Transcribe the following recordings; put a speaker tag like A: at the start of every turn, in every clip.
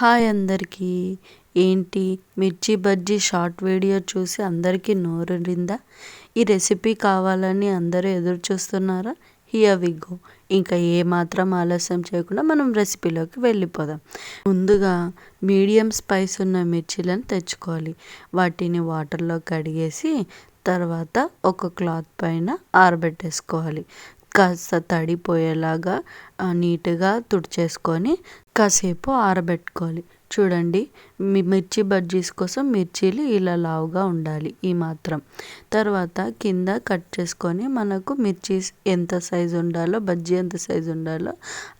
A: Hi అందరికీ. ఏంటి? మిర్చి బజ్జీ షార్ట్ వీడియో చూసి అందరికీ నోరుండిందా ఈ రెసిపీ కావాలని అందరూ ఎదురు చూస్తున్నారా? హియర్ వి గో ఇంకా ఏమాత్రం ఆలస్యం చేయకుండా మనం రెసిపీలోకి వెళ్ళిపోదాం. ముందుగా మీడియం స్పైస్ ఉన్న మిర్చీలను తెచ్చుకోవాలి. వాటిని వాటర్లో కడిగేసి తర్వాత ఒక క్లాత్ పైన ఆరబెట్టేసుకోవాలి. కాస్త తడిపోయేలాగా నీట్గా తుడిచేసుకొని కాసేపు ఆరబెట్టుకోవాలి. చూడండి మీ మిర్చి బజ్జీస్ కోసం మిర్చీలు ఇలా లావుగా ఉండాలి ఈ మాత్రం. తర్వాత కింద కట్ చేసుకొని మనకు మిర్చీస్ ఎంత సైజు ఉండాలో బజ్జీ ఎంత సైజు ఉండాలో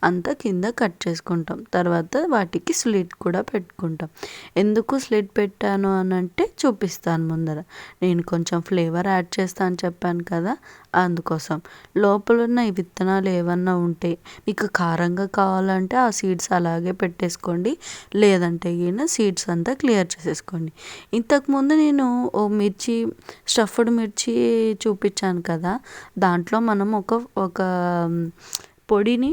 A: అంత కింద కట్ చేసుకుంటాం. తర్వాత వాటికి స్లిట్ కూడా పెట్టుకుంటాం. ఎందుకు స్లిట్ పెట్టాను అని అంటే చూపిస్తాను ముందర. నేను కొంచెం ఫ్లేవర్ యాడ్ చేస్తా అని చెప్పాను కదా అందుకోసం. లోపల ఉన్న ఈ విత్తనాలు ఏమన్నా ఉంటే మీకు కారంగా కావాలంటే ఆ సీడ్స్ అలాగే పెట్టేసుకోండి. లేదంటే ఈయన సీడ్స్ అంతా క్లియర్ చేసేసుకోండి. ఇంతకుముందు నేను ఓ మిర్చి స్టఫ్డ్ మిర్చి చూపించాను కదా. దాంట్లో మనం ఒక ఒక పొడిని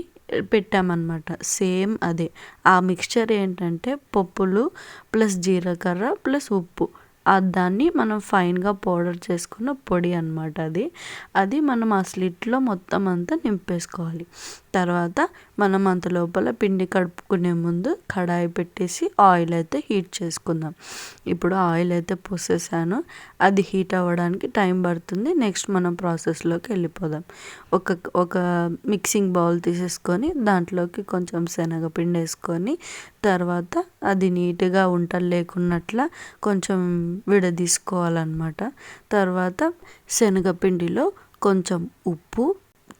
A: పెట్టామన్నమాట. సేమ్ అదే. ఆ మిక్స్చర్ ఏంటంటే పప్పులు ప్లస్ జీలకర్ర ప్లస్ ఉప్పు. దాన్ని మనం ఫైన్గా పౌడర్ చేసుకున్న పొడి అనమాట అది. అది మనం ఆ స్లిట్లో మొత్తం అంతా నింపేసుకోవాలి. తర్వాత మనం అంత లోపల పిండి కడుపుకునే ముందు కడాయి పెట్టేసి ఆయిల్ అయితే హీట్ చేసుకుందాం. ఇప్పుడు ఆయిల్ అయితే పోసేసాను. అది హీట్ అవ్వడానికి టైం పడుతుంది. నెక్స్ట్ మనం ప్రాసెస్లోకి వెళ్ళిపోదాం. ఒక ఒక మిక్సింగ్ బౌల్ తీసేసుకొని దాంట్లోకి కొంచెం శనగపిండి వేసుకొని తర్వాత అది నీట్గా ఉంటలు లేకున్నట్ల కొంచెం విడదీసుకోవాలన్నమాట. తర్వాత శనగపిండిలో కొంచెం ఉప్పు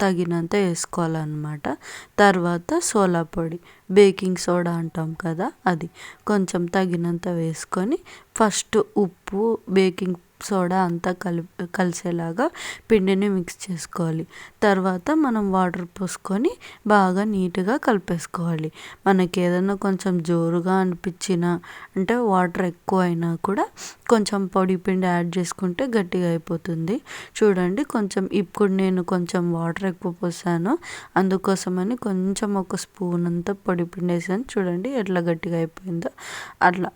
A: తగినంత వేసుకోవాలన్నమాట. తర్వాత సోలా పొడి బేకింగ్ సోడా అంటాం కదా అది. కొంచెం తగినంత వేసుకొని ఫస్ట్ ఉప్పు బేకింగ్ సోడా అంతా కలిపి కలిసేలాగా పిండిని మిక్స్ చేసుకోవాలి. తర్వాత మనం వాటర్ పోసుకొని బాగా నీట్గా కలిపేసుకోవాలి. మనకి ఏదైనా కొంచెం జోరుగా అనిపించినా అంటే వాటర్ ఎక్కువ అయినా కూడా కొంచెం పొడి పిండి యాడ్ చేసుకుంటే గట్టిగా అయిపోతుంది. చూడండి కొంచెం ఇప్పుడు నేను కొంచెం వాటర్ ఎక్కువ పోసాను. అందుకోసమని కొంచెం ఒక స్పూన్ అంతా పొడి పిండి వేసాను. చూడండి ఎట్లా గట్టిగా అయిపోయిందో. అట్లా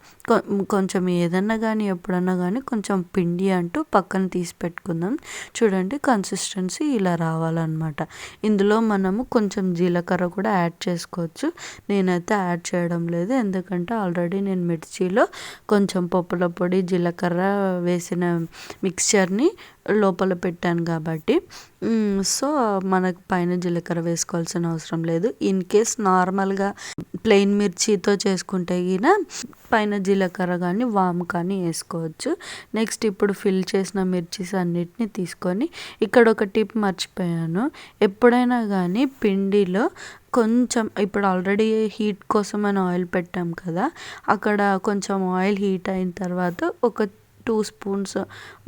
A: కొంచెం ఏదన్నా కానీ ఎప్పుడన్నా కానీ కొంచెం పిండి పిండి అంటూ పక్కన తీసి పెట్టుకుందాం. చూడండి కన్సిస్టెన్సీ ఇలా రావాలన్నమాట. ఇందులో మనము కొంచెం జీలకర్ర కూడా యాడ్ చేసుకోవచ్చు. నేనైతే యాడ్ చేయడం లేదు ఎందుకంటే ఆల్రెడీ నేను మిర్చిలో కొంచెం పప్పుల పొడి జీలకర్ర వేసిన మిక్స్చర్ని లోపల పెట్టాను కాబట్టి. సో మనకు పైన జీలకర్ర వేసుకోవాల్సిన అవసరం లేదు. ఇన్ కేస్ నార్మల్గా ప్లెయిన్ మిర్చితో చేసుకుంటే గిన పైన జీలకర్ర కానీ వాము కానీ వేసుకోవచ్చు. నెక్స్ట్ ఇప్పుడు ఫిల్ చేసిన మిర్చీస్ అన్నిటిని తీసుకొని ఇక్కడ ఒక టిప్ మర్చిపోయాను. ఎప్పుడైనా కానీ పిండిలో కొంచెం ఇప్పుడు ఆల్రెడీ హీట్ కోసం అని ఆయిల్ పెట్టాం కదా అక్కడ కొంచెం ఆయిల్ హీట్ అయిన తర్వాత ఒక టూ స్పూన్స్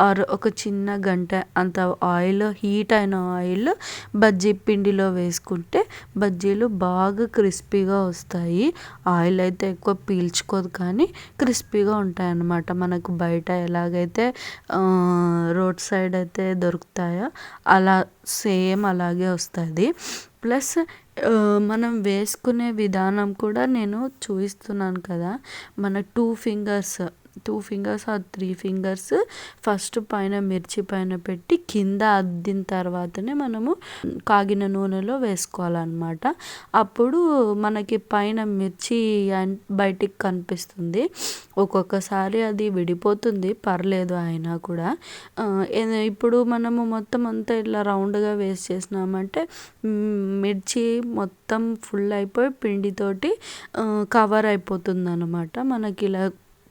A: ఆర్ ఒక చిన్న గంట అంత ఆయిల్ హీట్ అయిన ఆయిల్ బజ్జీ పిండిలో వేసుకుంటే బజ్జీలు బాగా క్రిస్పీగా వస్తాయి. ఆయిల్ అయితే ఎక్కువ పీల్చుకోదు కానీ క్రిస్పీగా ఉంటాయి అన్నమాట మనకు బయట ఎలాగైతే రోడ్ సైడ్ అయితే దొరుకుతాయో అలా సేమ్ అలాగే వస్తుంది. ప్లస్ మనం వేసుకునే విధానం కూడా నేను చూపిస్తున్నాను కదా. మన టూ ఫింగర్స్ టూ ఫింగర్స్ ఆ త్రీ ఫింగర్స్. ఫస్ట్ పైన మిర్చి పైన పెట్టి కింద అద్దిన తర్వాతనే మనము కాగిన నూనెలో వేసుకోవాలన్నమాట. అప్పుడు మనకి పైన మిర్చి బయటికి కనిపిస్తుంది. ఒక్కొక్కసారి అది విడిపోతుంది పర్లేదు అయినా కూడా. ఇప్పుడు మనము మొత్తం అంతా ఇట్లా రౌండ్గా వేస్ట్ చేసినామంటే మిర్చి మొత్తం ఫుల్ అయిపోయి పిండితోటి కవర్ అయిపోతుంది అనమాట మనకి ఇలా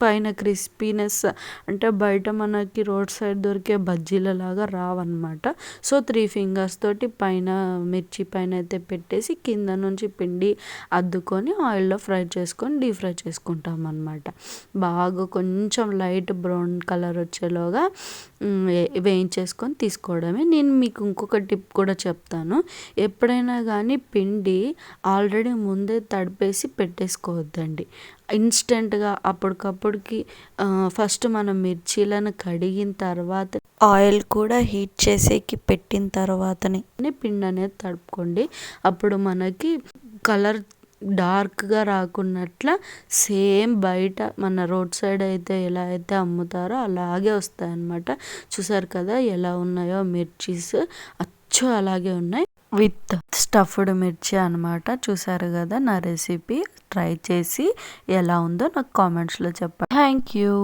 A: పైన క్రిస్పీనెస్ అంటే బయట మనకి రోడ్ సైడ్ దొరికే బజ్జీలలాగా రావన్నమాట. సో త్రీ ఫింగర్స్ తోటి పైన మిర్చి పైన అయితే పెట్టేసి కింద నుంచి పిండి అద్దుకొని ఆయిల్లో ఫ్రై చేసుకొని డీప్ ఫ్రై చేసుకుంటాం అనమాట బాగా కొంచెం లైట్ బ్రౌన్ కలర్ వచ్చేలోగా వేయించేసుకొని తీసుకోవడమే. నేను మీకు ఇంకొక టిప్ కూడా చెప్తాను. ఎప్పుడైనా కానీ పిండి ఆల్రెడీ ముందే తడిపేసి పెట్టేసుకోవద్దండి. ఇన్స్టెంట్గా అప్పటికప్పుడుకి ఫస్ట్ మనం మిర్చీలను కడిగిన తర్వాత ఆయిల్ కూడా హీట్ చేసేకి పెట్టిన తర్వాతనే పిండి అనేది తడుపుకోండి. అప్పుడు మనకి కలర్ డార్క్గా రాకున్నట్ల సేమ్ బయట మన రోడ్ సైడ్ అయితే ఎలా అయితే అమ్ముతారో అలాగే వస్తాయన్నమాట. చూసారు కదా ఎలా ఉన్నాయో మిర్చీస్ అచ్చు అలాగే ఉన్నాయి. విత్ స్టఫ్డ్ మిర్చి అనమాట చూసారు కదా నా రెసిపీ? ట్రై చేసి ఎలా ఉందో నాకు కామెంట్స్లో చెప్పండి. Thank you.